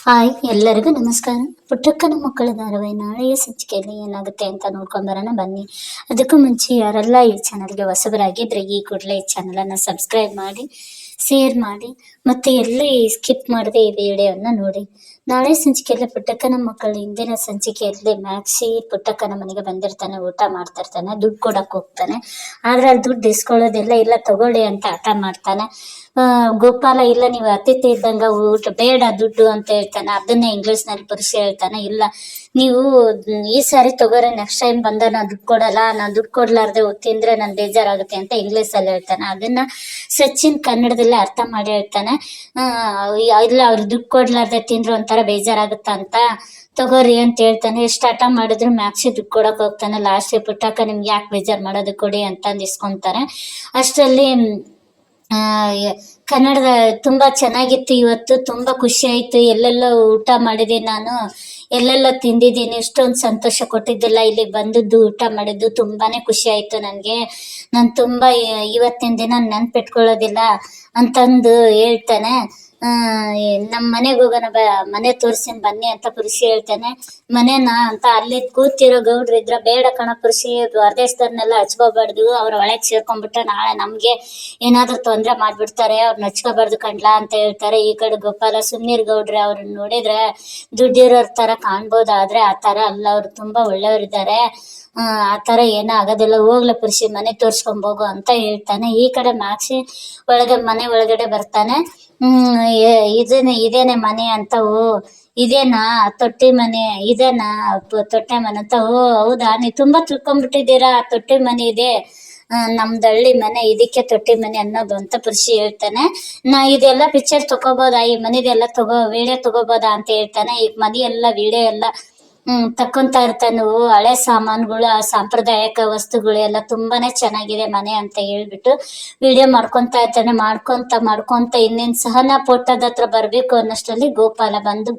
Hi, ಎಲ್ಲರಿಗೂ ನಮಸ್ಕಾರ. ಪುಟ್ಟಕ್ಕನ ಮಕ್ಕಳ ಧಾರಾವಾಹಿ ನಾಳೆಯ ಸಂಚಿಕೆಯಲ್ಲಿ ಏನಾಗುತ್ತೆ ಅಂತ ನೋಡ್ಕೊಂಡ್ ಬರೋಣ, ಬನ್ನಿ. ಅದಕ್ಕೂ ಮುಂಚೆ ಯಾರೆಲ್ಲ ಈ ಚಾನಲ್ಗೆ ಹೊಸಬರಾಗಿದ್ರೆ ಈ ಕೂಡಲೇ ಈ ಚಾನಲನ್ನು ಸಬ್ಸ್ಕ್ರೈಬ್ ಮಾಡಿ ಶೇರ್ ಮಾಡಿ, ಮತ್ತೆ ಎಲ್ಲಿ ಸ್ಕಿಪ್ ಮಾಡದೆ ಈ ವಿಡಿಯೋನ ನೋಡಿ. ನಾಳೆ ಸಂಚಿಕೆಯಲ್ಲಿ ಪುಟ್ಟಕ್ಕನ ಮಕ್ಕಳು ಹಿಂದಿನ ಸಂಚಿಕೆಯಲ್ಲಿ ಮ್ಯಾಕ್ಸಿ ಪುಟ್ಟಕ್ಕನ ಮನೆಗೆ ಬಂದಿರ್ತಾನೆ, ಊಟ ಮಾಡ್ತಿರ್ತಾನೆ, ದುಡ್ಡು ಕೊಡಕ್ ಹೋಗ್ತಾನೆ. ಆದ್ರೆ ಅಲ್ಲಿ ದುಡ್ಡು ಇಸ್ಕೊಳ್ಳೋದಿಲ್ಲ, ಇಲ್ಲ ತಗೊಳ್ಳಿ ಅಂತ ಹಠ ಮಾಡ್ತಾನೆ. ಗೋಪಾಲ, ಇಲ್ಲ ನೀವು ಅತಿಥಿ ಇದ್ದಂಗ ಊಟ ಬೇಡ ದುಡ್ಡು ಅಂತ ಹೇಳ್ತಾನೆ. ಅದನ್ನೇ ಇಂಗ್ಲಿಷ್ನಲ್ಲಿ ಪುರುಷ ಹೇಳ್ತಾನೆ. ಇಲ್ಲ, ನೀವು ಈ ಸಾರಿ ತಗೋರೆ ನೆಕ್ಸ್ಟ್ ಟೈಮ್ ಬಂದ ನಾ ದುಡ್ಡು ಕೊಡಲ್ಲ, ನಾ ದುಡ್ಡು ಕೊಡ್ಲಾರ್ದೆ ತಿಂದ್ರೆ ನನ್ ಬೇಜಾರಾಗುತ್ತೆ ಅಂತ ಇಂಗ್ಲಿಷ್ ಅಲ್ಲಿ ಹೇಳ್ತಾನೆ. ಅದನ್ನ ಸಚಿನ್ ಕನ್ನಡದಲ್ಲಿ ಅರ್ಥ ಮಾಡಿ ಹೇಳ್ತಾನೆ. ಇಲ್ಲ ಅವ್ರು ದುಡ್ಡು ಕೊಡ್ಲಾರ್ದೆ ತಿಂದ್ರು ಒಂಥರ ಬೇಜಾರಾಗುತ್ತ ಅಂತ ತಗೋರಿ ಅಂತ ಹೇಳ್ತಾನೆ. ಎಷ್ಟು ಹಠ ಮಾಡಿದ್ರು ಮ್ಯಾಕ್ಸಿ ದುಡ್ಡು ಕೊಡಕ್ ಹೋಗ್ತಾನೆ. ಲಾಸ್ಟ್ ಪುಟ್ಟಕ್ಕ ನಿಮ್ಗೆ ಯಾಕೆ ಬೇಜಾರು ಮಾಡೋದು ಕೊಡಿ ಅಂತ ಅಂದ್ ಇಸ್ಕೊಂತಾರೆ ಅಷ್ಟರಲ್ಲಿ ಕನ್ನಡದ ತುಂಬಾ ಚೆನ್ನಾಗಿತ್ತು ಇವತ್ತು, ತುಂಬಾ ಖುಷಿ ಆಯ್ತು. ಎಲ್ಲೆಲ್ಲೋ ಊಟ ಮಾಡಿದೆ ನಾನು. ಎಲ್ಲೆಲ್ಲ ತಿಂದಿದ್ದೀನಿ. ಇಷ್ಟೊಂದು ಸಂತೋಷ ಕೊಟ್ಟಿದ್ದಿಲ್ಲ ಇಲ್ಲಿ ಬಂದದ್ದು, ಊಟ ಮಾಡಿದ್ದು ತುಂಬಾನೇ ಖುಷಿ ಆಯ್ತು ನನಗೆ. ನಾನು ತುಂಬಾ, ಇವತ್ತಿನ ದಿನ ನೆನ್ಪಿಟ್ಕೊಳ್ಳೋದಿಲ್ಲ ಅಂತಂದು ಹೇಳ್ತಾನೆ. ಆ ನಮ್ಮ ಮನೆಗೆ ಹೋಗೋಣ ಬ, ಮನೆ ತೋರ್ಸಿನ್ ಬನ್ನಿ ಅಂತ ಪುರುಷಿ ಹೇಳ್ತಾನೆ. ಮನೆನಾ ಅಂತ ಅಲ್ಲಿ ಕೂತಿರೋ ಗೌಡ್ರು ಇದ್ರ ಬೇಡ ಕಣ ಪುರುಷಿ ಹೊರದೇಶದವ್ರನ್ನೆಲ್ಲ ಹಚ್ಕೋಬಾರ್ದು, ಅವ್ರ ಒಳಗ್ ಸೇರ್ಕೊಂಡ್ಬಿಟ್ರೆ ನಾಳೆ ನಮ್ಗೆ ಏನಾದ್ರೂ ತೊಂದ್ರೆ ಮಾಡ್ಬಿಡ್ತಾರೆ ಅವ್ರನ್ನ ಹಚ್ಕೋಬಾರ್ದು ಕಂಡ್ಲಾ ಅಂತ ಹೇಳ್ತಾರೆ. ಈ ಕಡೆ ಗೋಪಾಲ, ಸುಮ್ನೀರ್ ಗೌಡ್ರೆ ಅವ್ರನ್ನ ನೋಡಿದ್ರೆ ದುಡ್ಡಿರೋರ್ ತರ ಕಾಣ್ಬೋದಾದ್ರೆ ಆ ತರ ಅಲ್ಲ, ಅವ್ರು ತುಂಬಾ ಒಳ್ಳೆಯವ್ರಿದ್ದಾರೆ. ಆ ತರ ಏನೂ ಆಗೋದಿಲ್ಲ. ಹೋಗ್ಲ ಪುರುಷಿ ಮನೆ ತೋರ್ಸ್ಕೊಂಡ್ ಹೋಗು ಅಂತ ಹೇಳ್ತಾನೆ. ಈ ಕಡೆ ಮಾಕ್ಷಿ ಒಳಗೆ, ಮನೆ ಒಳಗಡೆ ಬರ್ತಾನೆ. ಇದೇನೆ ಇದೇನೆ ಮನೆ ಅಂತ, ಓ, ಇದೇನಾ? ತೊಟ್ಟಿ ಮನೆ, ಇದೇನಾ? ತೊಟ್ಟೆ ಮನೆ ಅಂತ, ಓ, ಹೌದಾ? ನೀವು ತುಂಬಾ ತಿಳ್ಕೊಂಡ್ಬಿಟ್ಟಿದ್ದೀರಾ ತೊಟ್ಟಿ ಮನೆ ಇದೆ. ನಮ್ದು ಹಳ್ಳಿ ಮನೆ, ಇದಕ್ಕೆ ತೊಟ್ಟಿ ಮನೆ ಅನ್ನೋದು ಅಂತ ಪುರುಷಿ ಹೇಳ್ತಾನೆ. ನಾ ಇದೆಲ್ಲ ಪಿಕ್ಚರ್ ತಗೋಬೋದಾ? ಈ ಮನೆದೆಲ್ಲ ತಗೋ ವಿಡಿಯೋ ತಗೋಬೋದಾ ಅಂತ ಹೇಳ್ತಾನೆ. ಈಗ ಎಲ್ಲ ವಿಡಿಯೋ ಎಲ್ಲ ಹ್ಮ್, ತಕ್ಕೊಂತ ಇರ್ತಾನೆ ಓ ಹಳೆ ಸಾಮಾನುಗಳು, ಆ ಸಾಂಪ್ರದಾಯಿಕ ವಸ್ತುಗಳು ಎಲ್ಲ ತುಂಬಾನೇ ಚೆನ್ನಾಗಿದೆ ಮನೆ ಅಂತ ಹೇಳ್ಬಿಟ್ಟು ವಿಡಿಯೋ ಮಾಡ್ಕೊಂತ ಇರ್ತಾನೆ. ಮಾಡ್ಕೊಂತ ಮಾಡ್ಕೊಂತ ಇನ್ನೇನ್ ಸಹನಾ ಪೋಟದ ಹತ್ರ ಬರ್ಬೇಕು ಅನ್ನಷ್ಟರಲ್ಲಿ ಗೋಪಾಲ ಬಂದು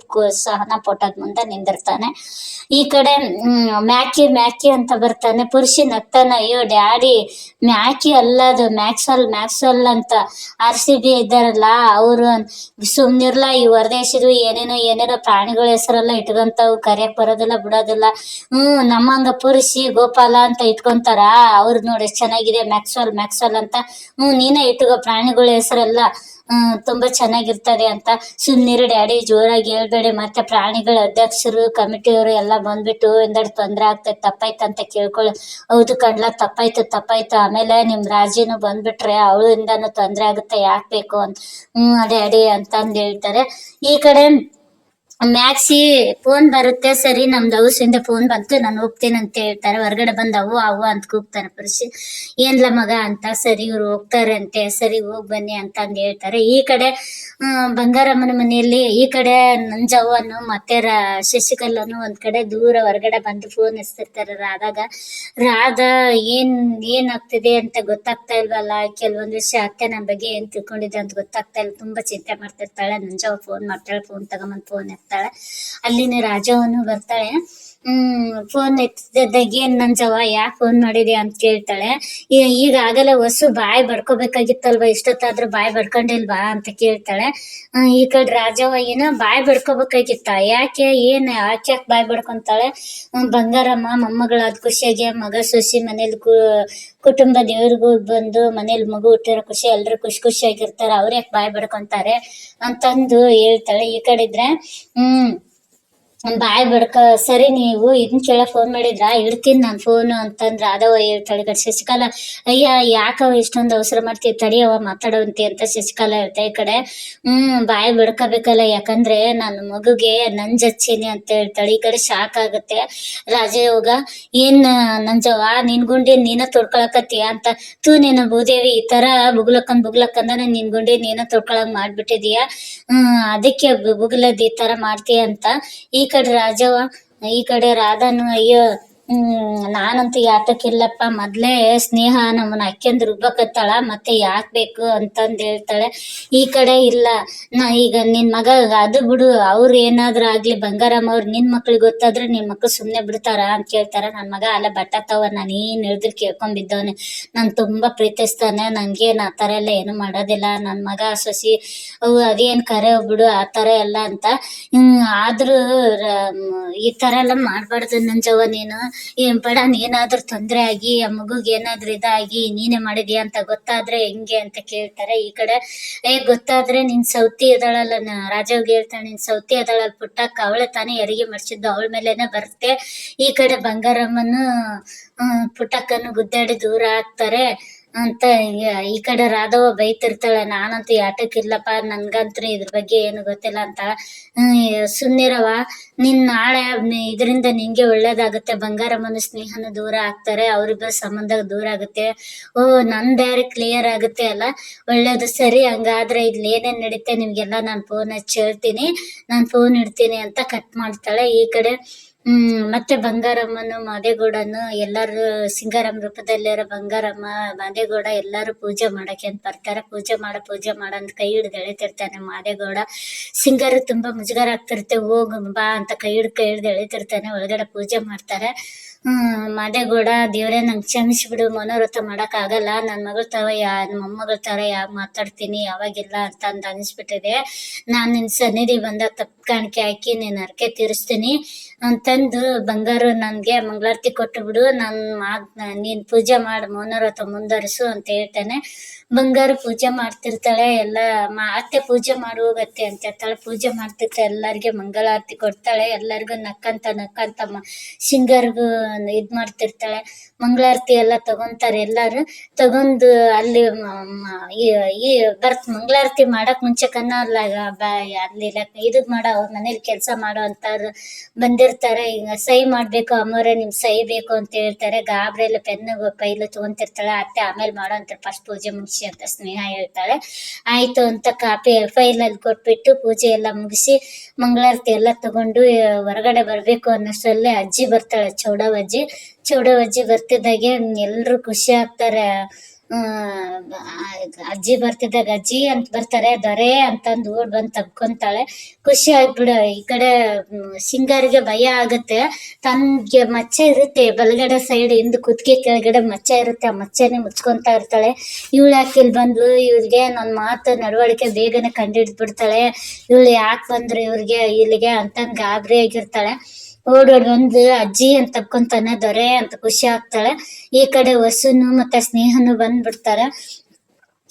ಸಹನಾ ಫೋಟೋದ ಮುಂದೆ ನಿಂದಿರ್ತಾನೆ. ಈ ಕಡೆ ಮ್ಯಾಕಿ ಮ್ಯಾಕಿ ಅಂತ ಬರ್ತಾನೆ. ಪುರುಷಿ ನಗ್ತಾನ, ಅಯ್ಯೋ, ಡ್ಯಾಡಿ, ಮ್ಯಾಕಿ ಅಲ್ಲ ಅದು. ಮ್ಯಾಕ್ಸಲ್ ಮ್ಯಾಕ್ಸ್ವೆಲ್ ಅಂತ ಆರ್ ಸಿ ಬಿ ಇದ್ದಾರಲ್ಲ, ಅವರು ಸುಮ್ನಿರ್ಲಾ, ಈ ಹೊರದೇಶದ ಏನೇನೋ ಏನೇನೋ ಪ್ರಾಣಿಗಳ ಹೆಸರೆಲ್ಲ ಇಟ್ಕೊಂತಾವು. ಕರಿಯಕ್ ಬರೋದಿಲ್ಲ ಬಿಡೋದಿಲ್ಲ. ಹ್ಮ್, ನಮ್ಮಂಗ ಪುರುಷಿ ಗೋಪಾಲ ಅಂತ ಇಟ್ಕೊಂತಾರ. ಅವ್ರ ನೋಡಿ ಎಷ್ಟ್ ಚೆನ್ನಾಗಿದೆ, ಮ್ಯಾಕ್ಸ್ವೆಲ್ ಮ್ಯಾಕ್ಸ್ವೆಲ್ ಅಂತ. ಹ್ಮ್, ನೀನೇ ಇಟ್ಕೋ, ಪ್ರಾಣಿಗಳ ಹೆಸರೆಲ್ಲ, ಹ್ಮ್, ತುಂಬಾ ಚೆನ್ನಾಗಿರ್ತದೆ ಅಂತ. ಸುಮ್ನಿರು ಡ್ಯಾಡಿ, ಜೋರಾಗಿ ಹೇಳ್ಬೇಡಿ. ಮತ್ತೆ ಪ್ರಾಣಿಗಳ ಅಧ್ಯಕ್ಷರು, ಕಮಿಟಿಯವರು ಎಲ್ಲ ಬಂದ್ಬಿಟ್ಟು ಎಂದಡ್ ತೊಂದ್ರೆ ಆಗ್ತೈತೆ, ತಪ್ಪಾಯ್ತು ಅಂತ ಕೇಳ್ಕೊಳ್ಳಿ ಹೌದು ಕಣ್ಲ, ತಪ್ಪಾಯ್ತು ತಪ್ಪಾಯ್ತು. ಆಮೇಲೆ ನಿಮ್ ರಾಜಿನು ಬಂದ್ಬಿಟ್ರೆ ಅವಳಿಂದನೂ ತೊಂದ್ರೆ ಆಗುತ್ತೆ, ಯಾಕೆ ಬೇಕು ಅಂತ. ಹ್ಮ್ ಅಡಿ ಅಂತಂದ್ ಹೇಳ್ತಾರೆ. ಈ ಕಡೆ ಮ್ಯಾಕ್ಸಿ ಫೋನ್ ಬರುತ್ತೆ, ಸರಿ ನಮ್ದು ಹೌಸಿಂದ ಫೋನ್ ಬಂತು, ನಾನು ಹೋಗ್ತೀನಿ ಅಂತ ಹೇಳ್ತಾರೆ, ಹೊರಗಡೆ ಬಂದಾವು ಅವು ಅಂತ ಕೂಗ್ತಾರೆ ಪುರುಷಿ. ಏನ್ಲ ಮಗ ಅಂತ, ಸರಿ, ಇವ್ರು ಹೋಗ್ತಾರೆ ಅಂತೆ, ಸರಿ, ಹೋಗ್ ಬನ್ನಿ ಅಂತ ಅಂದ್ ಹೇಳ್ತಾರೆ. ಈ ಕಡೆ ಬಂಗಾರಮ್ಮನ ಮನೆಯಲ್ಲಿ ಈ ಕಡೆ ನಂಜವ್ವನು, ಮತ್ತೆ ಶಶಿಕಲನು ಒಂದ್ ಕಡೆ ದೂರ ಹೊರಗಡೆ ಬಂದು ಫೋನ್ ಹಚ್ತಿರ್ತಾರೆ ರಾಧಾಗ, ರಾಧಾ, ಏನ್, ಏನಾಗ್ತಿದೆ ಅಂತ ಗೊತ್ತಾಗ್ತಾ ಇಲ್ವಲ್ಲ? ಕೆಲವೊಂದ್ ವಿಷಯ ಅತ್ತೆ ನನ್ ಬಗ್ಗೆ ಏನ್ ತಿಳ್ಕೊಂಡಿದೆ ಅಂತ ಗೊತ್ತಾಗ್ತಾ ಇಲ್ಲ. ತುಂಬಾ ಚಿಂತೆ ಮಾಡ್ತಿರ್ತಾಳೆ. ನಂಜವ್ವ ಫೋನ್ ಮಾಡ್ತಾಳೆ ಫೋನ್ ತಗೊಂಬಂದ್ ಫೋನ್ ಎತ್ತಾಳೆ. ಅಲ್ಲಿನ ರಾಜವನು ಬರ್ತಾಳೆ. ಹ್ಮ್ ಫೋನ್ ಎತ್ತಿದಾಗ ಏನ್ ನಂಜವ್ವ ಯಾಕ್ ಫೋನ್ ಮಾಡಿದೆ ಅಂತ ಕೇಳ್ತಾಳೆ. ಈಗ ಆಗಲ್ಲ ಹೊಸು ಬಾಯ್ ಬಡ್ಕೋಬೇಕಾಗಿತ್ತಲ್ವಾ ಇಷ್ಟೊತ್ತಾದ್ರೂ ಬಾಯ್ ಬಡ್ಕೊಂಡಿಲ್ವಾ ಅಂತ ಕೇಳ್ತಾಳೆ. ಈ ಕಡೆ ರಾಜವ್ವ ಏನೋ ಬಾಯ್ ಬಡ್ಕೋಬೇಕಾಗಿತ್ತ ಯಾಕೆ, ಏನ್, ಯಾಕೆ ಬಾಯ್ ಬಡ್ಕೊಂತಾಳೆ ಬಂಗಾರಮ್ಮ, ಮೊಮ್ಮಗಳಾದ ಖುಷಿಯಾಗಿ, ಮಗ, ಸೊಸಿ, ಮನೇಲಿ ಕುಟುಂಬ ದೇವ್ರಿಗೂ ಬಂದು ಮನೇಲಿ ಮಗು ಹುಟ್ಟಿರೋ ಖುಷಿ, ಎಲ್ರು ಖುಷಿ ಖುಷಿಯಾಗಿರ್ತಾರೆ, ಅವ್ರ ಯಾಕೆ ಬಾಯ್ ಬಡ್ಕೊಂತಾರೆ ಅಂತಂದು ಹೇಳ್ತಾಳೆ. ಈ ಕಡೆ ಇದ್ರೆ, ಹ್ಮ್ ಬಾಯ್ ಬಡ್ಕ, ಸರಿ ನೀವು ಇದನ್ ಕೇಳ ಫೋನ್ ಮಾಡಿದ್ರಾ? ಇಡ್ತೀನಿ ನಾನು ಫೋನ್ ಅಂತಂದ್ರ ಅದವ ಹೇಳ್ತಾಳೆ ಕಡೆ ಶಶಿಕಲಾ, ಅಯ್ಯ, ಯಾಕವ ಇಷ್ಟೊಂದು ಅವಸರ ಮಾಡ್ತೀವಿ ತಡಿಯವ ಮಾತಾಡೋಂತಿ ಅಂತ ಶಶಿಕಾಲ ಹೇಳ್ತಾ ಈ ಕಡೆ. ಹ್ಮ್, ಬಾಯ್ ಬಡ್ಕೋಬೇಕಲ್ಲ, ಯಾಕಂದ್ರೆ ನನ್ನ ಮಗುಗೆ ನಂಜ್ ಹಚ್ಚೀನಿ ಅಂತ ಹೇಳ್ತಾಳೆ. ಈ ಕಡೆ ಶಾಕ್ ಆಗುತ್ತೆ. ರಾಜಯೋಗ, ಏನ್ ನಂಜವ್ವ ನಿನ್ ಗುಂಡಿ ನೀನ ತೊಡ್ಕೊಳಕತ್ತೀಯ? ಅಂತ, ತೂ, ನೀನ ಭೂದೇವಿ, ಈ ತರ ಬುಗ್ಲಕ್ಕಂದ್ ಬುಗ್ಲಕ್ಕಂದನೆ ನಿನ್ ಗುಂಡಿ ನೀನ ತೊಡ್ಕೊಳಂಗ್ ಮಾಡ್ಬಿಟ್ಟಿದೀಯ. ಹ್ಮ್, ಅದಕ್ಕೆ ಬುಗ್ಲದ್ ಈ ತರ ಮಾಡ್ತೀಯ? ಅಂತ, ಈ ಕಡೆ ರಾಜವ್ವ ಈ ಕಡೆ ರಾಧಾನು ಅಯ್ಯೋ ಹ್ಮ್, ನಾನಂತೂ ಯಾತಕ್ಕಿಲ್ಲಪ್ಪ. ಮೊದ್ಲೇ ಸ್ನೇಹ ನಮ್ಮನ್ನ ಅಕ್ಕಂದ್ ರುಬ್ಬಕತ್ತಾಳ, ಮತ್ತೆ ಯಾಕ್ ಬೇಕು ಅಂತಂದ್ ಹೇಳ್ತಾಳೆ. ಈ ಕಡೆ ಇಲ್ಲ. ನಾ ಈಗ ನಿನ್ ಮಗ, ಅದು ಬಿಡು. ಅವ್ರು ಏನಾದ್ರೂ ಆಗ್ಲಿ, ಬಂಗಾರಮ್ಮ ಅವ್ರು ನಿನ್ ಮಕ್ಳಿಗೆ ಗೊತ್ತಾದ್ರೆ ನಿನ್ ಮಕ್ಳು ಸುಮ್ನೆ ಬಿಡ್ತಾರ ಅಂತ ಕೇಳ್ತಾರ ನನ್ ಮಗ ಅಲ್ಲ, ಬಟ್ಟ ತವ ನಾನು ಏನ್ ಹೇಳಿದ್ರು ಕೇಳ್ಕೊಂಡ್ ನಾನು ತುಂಬಾ ಪ್ರೀತಿಸ್ತಾನೆ. ನಂಗೇನು ಆ ತರ ಎಲ್ಲ ಏನು ಮಾಡೋದಿಲ್ಲ. ನನ್ ಮಗ, ಸೊಸಿ ಅವು ಅದೇನ್ ಕರೆ ಬಿಡು, ಆ ತರ ಎಲ್ಲ ಅಂತ. ಆದ್ರೂ ಈ ತರ ಎಲ್ಲ ಮಾಡ್ಬಾರ್ದು ನಂಜವ್ವ ನೀನು. ಏನ್ ಬೇಡ ಏನಾದ್ರೂ ತೊಂದ್ರೆ ಆಗಿ, ಆ ಮಗುಗೆ ಏನಾದ್ರೂ ಇದಾಗಿ, ನೀನೇ ಮಾಡಿದ್ಯಾ ಅಂತ ಗೊತ್ತಾದ್ರೆ ಹೆಂಗೆ ಅಂತ ಕೇಳ್ತಾರೆ. ಈ ಕಡೆ, ಏ, ಗೊತ್ತಾದ್ರೆ ನಿನ್ ಸೌತಿ ಅದಳಲ್ಲ ರಾಜ ರಾಜವ್ಗೆ ಹೇಳ್ತಾಳೆ, ನಿನ್ ಸೌತಿ ಅದಾಳಲ್ಲ ಪುಟ್ಟಕ್ಕ, ಅವಳೆ ತಾನೇ ಹೆರಿಗೆ ಮಾಡ್ಸಿದ್ದು, ಅವಳ ಮೇಲೆನೆ ಬರುತ್ತೆ. ಈ ಕಡೆ ಬಂಗಾರಮ್ಮನು, ಹ್ಮ್, ಪುಟ್ಟಕ್ಕನು ಗುದ್ದಾಡಿ ದೂರ ಆಗ್ತಾರೆ. ಅಂತ ಈ- ಕಡೆ ರಾಧವ್ವ ಬೈತಿರ್ತಾಳೆ, ನಾನಂತೂ ಯಾಟಕ್ಕಿಲ್ಲಪ್ಪ ನನ್ಗಂತೂ ಇದ್ರ ಬಗ್ಗೆ ಏನು ಗೊತ್ತಿಲ್ಲ ಅಂತ. ಹ್ಮ್ ಸುಮ್ನಿರವ ನಿನ್ ನಾಳೆ ಇದರಿಂದ ನಿಂಗೆ ಒಳ್ಳೇದಾಗುತ್ತೆ, ಬಂಗಾರಮ್ಮನ ಸ್ನೇಹನ ದೂರ ಆಗ್ತಾರೆ ಅವ್ರಿಬ್ಬರ ಸಂಬಂಧ ದೂರ ಆಗುತ್ತೆ. ಓ, ನನ್ ದಾರಿ ಕ್ಲಿಯರ್ ಆಗುತ್ತೆ ಅಲ್ಲ? ಒಳ್ಳೇದು ಸರಿ, ಹಂಗಾದ್ರೆ ಇಲ್ಲಿ ಏನೇನ್ ನಡೀತೆ ನಿಮ್ಗೆಲ್ಲ ನಾನು ಫೋನ್ ಹಚ್ಚಿ ಹೇಳ್ತೀನಿ, ನಾನು ಫೋನ್ ಇಡ್ತೀನಿ ಅಂತ ಕಟ್ ಮಾಡ್ತಾಳೆ ಈ ಕಡೆ. ಮತ್ತೆ ಬಂಗಾರಮ್ಮನು, ಮಾದೇಗೌಡನು, ಎಲ್ಲಾರು ಸಿಂಗಾರಮ್ಮ ರೂಪದಲ್ಲಿರೋ ಬಂಗಾರಮ್ಮ, ಮಾದೇಗೌಡ ಎಲ್ಲಾರು ಪೂಜೆ ಮಾಡಕ್ಕೆ ಅಂತ ಬರ್ತಾರೆ. ಪೂಜೆ ಮಾಡ ಪೂಜೆ ಮಾಡ ಅಂತ ಕೈ ಹಿಡ್ದು ಎಳಿತಿರ್ತಾನೆ ಮಾದೇಗೌಡ. ಸಿಂಗಾರ ತುಂಬಾ ಮುಜುಗರ ಆಗ್ತಿರುತ್ತೆ, ಹೋಗು ಬಾ ಅಂತ ಕೈ ಹಿಡ್ದು ಕೈ ಹಿಡ್ದು ಎಳಿತಿರ್ತಾನೆ, ಒಳಗಡೆ ಪೂಜೆ ಮಾಡ್ತಾರೆ. ಮಾದೇಗೌಡ ದೇವ್ರೆ, ನಂಗೆ ಕ್ಷಮಿಸ್ಬಿಡು ಮನೋರಥ ಮಾಡಕ್ ಆಗಲ್ಲ. ನನ್ ಮಗಳ ತರ ಯಾ ಮೊಮ್ಮಗಳ ತರ ಯಾವ ಮಾತಾಡ್ತೀನಿ, ಯಾವಾಗಿಲ್ಲ ಅಂತ ಅಂದ್ ಅನಿಸ್ಬಿಟ್ಟಿದೆ. ನಾನ್ ನಿನ್ ಸನ್ನಿಧಿ ಬಂದ ತಪ್ಪ ಕಾಣಿಕೆ ಹಾಕಿ ನೀನ್ ಹರಕೆ ತೀರಿಸ್ತೀನಿ. ಅಂತಂದು ಬಂಗಾರ ನನ್ಗೆ ಮಂಗಳಾರತಿ ಕೊಟ್ಟು ಬಿಡು. ನನ್ ಮಾತ್ ನೀನ್ ಪೂಜೆ ಮಾಡಿ, ಮೌನವ್ರತ ಮುಂದುವರಿಸು ಅಂತ ಹೇಳ್ತಾನೆ. ಬಂಗಾರ ಪೂಜೆ ಮಾಡ್ತಿರ್ತಾಳೆ, ಎಲ್ಲ ಮಾ, ಅತ್ತೆ ಪೂಜೆ ಮಾಡು ಹೋಗತ್ತೆ ಅಂತ ಹೇಳ್ತಾಳೆ. ಪೂಜೆ ಮಾಡ್ತಿರ್ತಾಳೆ ಎಲ್ಲರಿಗೆ ಮಂಗಳಾರತಿ ಕೊಡ್ತಾಳೆ. ಎಲ್ಲರಿಗೂ ನಕ್ಕಂತ ನಕ್ಕಂತ ಮ, ಸಿಂಗರ್ಗೂ ಇದ್ ಮಾಡ್ತಿರ್ತಾಳೆ. ಮಂಗಳಾರತಿ ಎಲ್ಲ ತಗೊಂತಾರೆ ಎಲ್ಲಾರು. ತಗೊಂಡು ಅಲ್ಲಿ ಈ ಈ ಮಂಗಳಾರತಿ ಮಾಡಕ್ ಮುಂಚೆ ಕನ್ನ ಅಲ್ಲ ಇದಕ್ ಇದು ಮಾಡೋ, ಅವ್ರ ಮನೇಲಿ ಕೆಲಸ ಮಾಡೋ ಅಂತವ್ರು ಬಂದಿರ್ತಾರೆ. ಈಗ ಸಹಿ ಮಾಡ್ಬೇಕು ಅಮ್ಮವ್ರೆ ನಿಮ್ ಸಹಿ ಬೇಕು ಅಂತ ಹೇಳ್ತಾರೆ. ಗಾಬ್ರೆಲ್ಲ ಪೆನ್ ಪೈಲು ತಗೊಂತಿರ್ತಾಳೆ. ಅತ್ತೆ ಆಮೇಲೆ ಮಾಡೋ ಅಂತಾರೆ ಫಸ್ಟ್ ಪೂಜೆ ಮುಗಿಸಿ ಅಂತ ಸ್ನೇಹ ಹೇಳ್ತಾಳೆ. ಆಯ್ತು ಅಂತ ಕಾಪಿ ಫೈಲ್ ಅಲ್ಲಿ ಕೊಟ್ಬಿಟ್ಟು ಪೂಜೆ ಎಲ್ಲ ಮುಗಿಸಿ ಮಂಗಳಾರತಿ ಎಲ್ಲ ತಗೊಂಡು, ಹೊರಗಡೆ ಬರ್ಬೇಕು ಅನ್ನೋಷ್ಟರಲ್ಲೇ ಅಜ್ಜಿ ಬರ್ತಾಳೆ ಚೌಡವ ಅಜ್ಜಿ ಚೌಡವ ಅಜ್ಜಿ ಬರ್ತಿದ್ದಾಗೆ ಎಲ್ರು ಖುಷಿ ಆಗ್ತಾರೆ. ಅಜ್ಜಿ ಬರ್ತಿದ್ದಾಗ ಅಜ್ಜಿ ಅಂತ ಬರ್ತಾರೆ, ದೊರೆ ಅಂತಂದು ಓಡ್ ಬಂದ್ ತಬ್ಕೊಂತಾಳೆ. ಖುಷಿ ಆಗ್ಬಿಡ, ಈ ಕಡೆ ಸಿಂಗಾರಿಗೆ ಭಯ ಆಗುತ್ತೆ. ತನ್ಗೆ ಮಚ್ಚೆ ಇರುತ್ತೆ, ಬಲಗಡೆ ಸೈಡ್ ಹಿಂದ್ ಕುತ್ತಿಗೆ ಕೆಳಗಡೆ ಮಚ್ಚೆ ಇರುತ್ತೆ, ಆ ಮಚ್ಚೆನೆ ಮುಚ್ಕೊಂತಾ ಇರ್ತಾಳೆ. ಇವಳು ಯಾಕೆ ಇಲ್ಲಿ ಬಂದ್ಲು? ಇವ್ರಿಗೆ ನನ್ನ ಮಾತು ನಡವಳಿಕೆ ಬೇಗನೆ ಕಂಡಿಡ್ದು ಬಿಡ್ತಾಳೆ ಇವಳು ಯಾಕೆ ಬಂದ್ರು ಇವ್ರಿಗೆ, ಇಲ್ಲಿಗೆ ಅಂತಂದ್ ಗಾಬರಿ ಆಗಿರ್ತಾಳೆ ಓಡೋಡ್ ಬಂದು ಅಜ್ಜಿ ಅಂತ ತಪ್ಕೊಂತಾನೆ, ದೊರೆ ಅಂತ ಖುಷಿ ಆಗ್ತಾಳೆ. ಈ ಕಡೆ ವಸುನು ಮತ್ತೆ ಸ್ನೇಹನು ಬಂದ್ಬಿಡ್ತಾರ.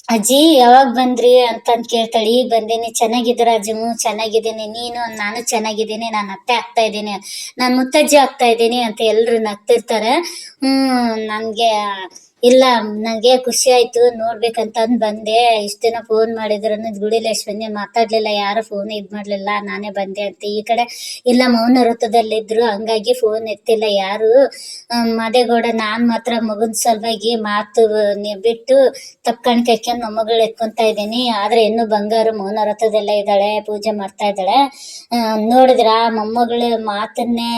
ಅಜ್ಜಿ, ಯಾವಾಗ ಬಂದ್ರಿ ಅಂತಂದ್ ಕೇಳ್ತಾಳೆ. ಈಗ ಬಂದೀನಿ, ಚೆನ್ನಾಗಿದ್ದೀರ ಅಜ್ಜಿ, ಹ್ಞೂ, ಚೆನ್ನಾಗಿದ್ದೀನಿ. ನೀನು, ನಾನು ಚೆನ್ನಾಗಿದ್ದೀನಿ, ನಾನು ಅತ್ತೆ ಆಗ್ತಾ ಇದ್ದೀನಿ. ನಾನು ಮುತ್ತಜ್ಜಿ ಆಗ್ತಾ ಇದ್ದೀನಿ ಅಂತ ಎಲ್ರು ನಗ್ತಿರ್ತಾರೆ. ಹ್ಮ್ ನನ್ಗೆ ಇಲ್ಲ ನಂಗೆ ಖುಷಿ ಆಯ್ತು. ನೋಡ್ಬೇಕಂತ ಅಂದ್ ಬಂದೆ. ಇಷ್ಟ ದಿನ ಫೋನ್ ಮಾಡಿದ್ರು ಗುಡಿಲಿ ಎಷ್ಟು ಬಂದೆ ಮಾತಾಡ್ಲಿಲ್ಲ ಯಾರು ಫೋನ್ ಇದ್ ಮಾಡ್ಲಿಲ್ಲ. ನಾನೇ ಬಂದೆ ಅಂತ. ಈ ಕಡೆ ಇಲ್ಲ ಮೌನ ವ್ರತದಲ್ಲಿದ್ರು ಹಂಗಾಗಿ ಫೋನ್ ಎತ್ತಿಲ್ಲ. ಯಾರು? ಮದೇಗೌಡ ನಾನ್ ಮಾತ್ರ ಮಗನ್ ಸಲುವಾಗಿ ಮಾತು ಬಿಟ್ಟು ತಪ್ಕಣ್ ಕೈಕೊಂಡ್ ಮೊಮ್ಮಗಳು ಎತ್ಕೊಂತ ಇದ್ದೀನಿ. ಆದ್ರೆ ಇನ್ನು ಬಂಗಾರು ಮೌನ ವ್ರತದಲ್ಲೇ ಇದ್ದಾಳೆ ಪೂಜೆ ಮಾಡ್ತಾ ಇದ್ದಾಳೆ. ಆ, ನೋಡಿದ್ರ ಮೊಮ್ಮಗಳು ಮಾತನ್ನೇ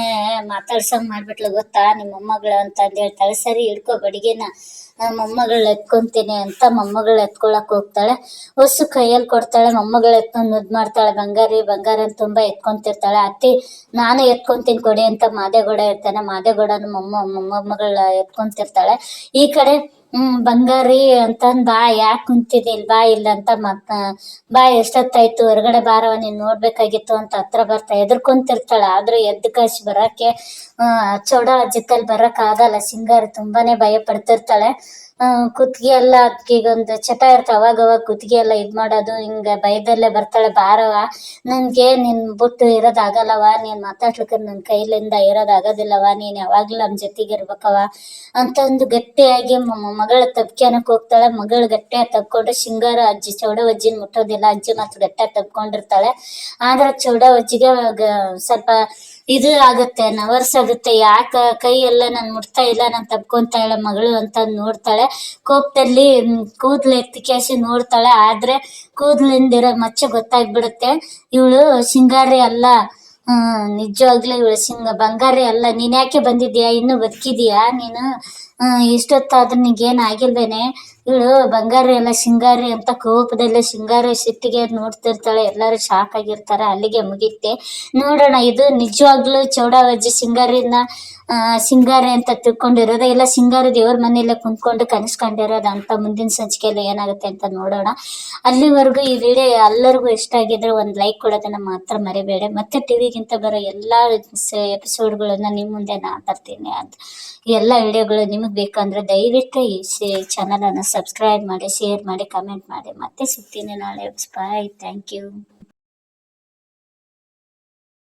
ಮಾತಾಡ್ಸಂಗ್ ಮಾಡ್ಬಿಟ್ಲು. ಗೊತ್ತಾ? ನಿಮ್ ಮೊಮ್ಮಗಳು ಅಂತ ಅಂದ್ ಹೇಳ್ತಾಳೆ ಸರಿ ಹಿಡ್ಕೋ ಬಡಿಗೆನ. ಮೊಮ್ಮಗಳು ಎತ್ಕೊಂತೀನಿ ಅಂತ ಮೊಮ್ಮಗಳ್ ಎತ್ಕೊಳಕ್ ಹೋಗ್ತಾಳೆ. ಹೊಸು ಕೈಯಲ್ಲಿ ಕೊಡ್ತಾಳೆ ಮೊಮ್ಮಗಳ್ ಎತ್ಕೊಂಡು ಮುದ್ ಮಾಡ್ತಾಳೆ. ಬಂಗಾರಿ ಬಂಗಾರ ತುಂಬಾ ಎತ್ಕೊಂತಿರ್ತಾಳೆ. ಅತ್ತಿ, ನಾನು ಎತ್ಕೊಂತೀನಿ ಕೊಡಿ ಅಂತ ಮಾದೇಗೌಡ ಇರ್ತಾನೆ ಮಾದೇಗೌಡನು ಮೊಮ್ಮ ಮೊಮ್ಮಗಳ ಎತ್ಕೊಂತಿರ್ತಾಳೆ. ಈ ಕಡೆ ಹ್ಮ್, ಬಂಗಾರಿ ಅಂತಂದ್ ಬಾ, ಯಾಕ್ ಕುಂತಿದ್ದಿ ಬಾ ಇಲ್ಲ ಅಂತ ಮತ್ತ ಬಾ, ಎಷ್ಟೊತ್ತಾಯ್ತು? ಹೊರಗಡೆ ಬಾರವ, ನೀನ್ ನೋಡ್ಬೇಕಾಗಿತ್ತು ಅಂತ ಹತ್ರ ಬರ್ತಾ ಎದ್ರಕೊಂತಿರ್ತಾಳೆ ಆದ್ರೂ ಎದ್ದು ಕಳ್ಸಿ ಬರಕ್ಕೆ ಆ, ಚೌಡ ಅಜ್ಜಿಕಲ್ ಬರಕ್ ಆಗಲ್ಲ. ಸಿಂಗಾರ ತುಂಬಾನೇ ಭಯ ಪಡ್ತಿರ್ತಾಳೆ ಕುತ್ತಿಗೆ ಎಲ್ಲ ಒಂದು ಚಟ ಇರ್ತಾವ ಅವಾಗ ಅವಾಗ ಕುತ್ತಿಗೆ ಎಲ್ಲ ಇದ್ ಮಾಡೋದು, ಹಿಂಗ ಭಯದಲ್ಲೇ ಬರ್ತಾಳೆ ಬಾರವ ನನ್ಗೆ ನಿನ್ ಬಿಟ್ಟು ಇರೋದಾಗಲ್ಲವ ನೀನ್ ಮಾತಾಡ್ಲಿಕ್ಕೆ ನನ್ ಕೈಲಿಂದ ಇರೋದಾಗೋದಿಲ್ಲವ ನೀನ್ ಯಾವಾಗ್ಲೂ ನಮ್ ಜೊತೆಗೆ ಇರ್ಬೇಕವ ಅಂತಂದು ಗಟ್ಟಿಯಾಗಿ ಮಗಳ ತಬ್ಕ್ಯಾನಕ್ ಹೋಗ್ತಾಳೆ. ಮಗಳ ಗಟ್ಟಿಯಾಗಿ ತಕ್ಕೊಂಡ್ರೆ ಶೃಂಗಾರ ಅಜ್ಜಿ, ಚೌಡ ಅಜ್ಜಿನ ಮುಟ್ಟೋದಿಲ್ಲ. ಅಜ್ಜಿ ಮಾತ್ರ ಗಟ್ಟಿಯಾಗಿ ತಬ್ಕೊಂಡಿರ್ತಾಳೆ. ಆದ್ರೆ ಚೌಡ ಅಜ್ಜಿಗೆ ಸ್ವಲ್ಪ ಇದು ಆಗುತ್ತೆ ನವರ್ಸ್ ಆಗುತ್ತೆ ಯಾಕ ಕೈ ಎಲ್ಲ ನಾನ್ ಮುಟ್ತಾ ಇಲ್ಲ, ನಾನ್ ತಪ್ಕೊಂತಾಳೆ ಮಗಳು ಅಂತ ನೋಡ್ತಾಳೆ. ಕೋಪದಲ್ಲಿ ಕೂದ್ಲು ಎತ್ತಿ ಕೇಸಿ ನೋಡ್ತಾಳೆ. ಆದ್ರೆ ಕೂದ್ಲಿಂದಿರೋ ಮಚ್ಚೆ ಗೊತ್ತಾಗ್ಬಿಡುತ್ತೆ. ಇವಳು ಸಿಂಗಾರಿ ಅಲ್ಲ. ಹ್ಮ್, ನಿಜವಾಗ್ಲೂ ಇವಳು ಸಿಂಗ, ಬಂಗಾರಿ ಅಲ್ಲ. ನೀನ್ ಯಾಕೆ ಬಂದಿದ್ಯಾ ಇನ್ನು ಬದುಕಿದೀಯಾ ನೀನು, ಹ್ಮ್, ಇಷ್ಟೊತ್ತಾದ್ರೂ ನಿಗೇನ್ ಆಗಿಲ್ವೇನೆ? ಇವಳು ಬಂಗಾರ ಎಲ್ಲ ಸಿಂಗಾರಿ ಅಂತ ಕೋಪದಲ್ಲಿ ಸಿಂಗಾರ ಸಿಟ್ಟಿಗೆ ನೋಡ್ತಿರ್ತಾಳೆ. ಎಲ್ಲರೂ ಶಾಕ್ ಆಗಿರ್ತಾರೆ. ಅಲ್ಲಿಗೆ ಮುಗಿತೆ ನೋಡೋಣ ಇದು ನಿಜವಾಗ್ಲೂ ಚೌಡಾವಜ್ಜಿ ಸಿಂಗಾರಿನ ಆ, ಸಿಂಗಾರಿ ಅಂತ ತಿಳ್ಕೊಂಡಿರೋದು? ಇಲ್ಲ ಸಿಂಗಾರ ದೇವ್ರ ಮನೆಯಲ್ಲೇ ಕುಂತ್ಕೊಂಡು ಕನಸ್ಕೊಂಡಿರೋದ ಕಂಡಿರೋದು ಅಂತ ಮುಂದಿನ ಸಂಚಿಕೆಯಲ್ಲಿ ಏನಾಗುತ್ತೆ ಅಂತ ನೋಡೋಣ. ಅಲ್ಲಿವರೆಗೂ ಈ ವಿಡಿಯೋ ಎಲ್ಲರಿಗೂ ಇಷ್ಟ ಆಗಿದ್ರೆ ಒಂದು ಲೈಕ್ ಕೊಡೋದನ್ನ ಮಾತ್ರ ಮರಿಬೇಡಿ. ಮತ್ತೆ ಟಿವಿಗಿಂತ ಬರೋ ಎಪಿಸೋಡ್ ಎಪಿಸೋಡ್ಗಳನ್ನ ನಿಮ್ಮ ಮುಂದೆ ನಾ ತರ್ತೀನಿ ಅಂತ. ಎಲ್ಲಾ ಎಲ್ಲ ವಿಡಿಯೋಗಳು ನಿಮಗೆ ಬೇಕಂದ್ರೆ ದಯವಿಟ್ಟು ಈ ಚಾನಲನ್ನು ಸಬ್ಸ್ಕ್ರೈಬ್ ಮಾಡಿ ಶೇರ್ ಮಾಡಿ ಕಮೆಂಟ್ ಮಾಡಿ. ಮತ್ತೆ ಸಿಗ್ತೀನಿ ನಾಳೆ. Bye thank you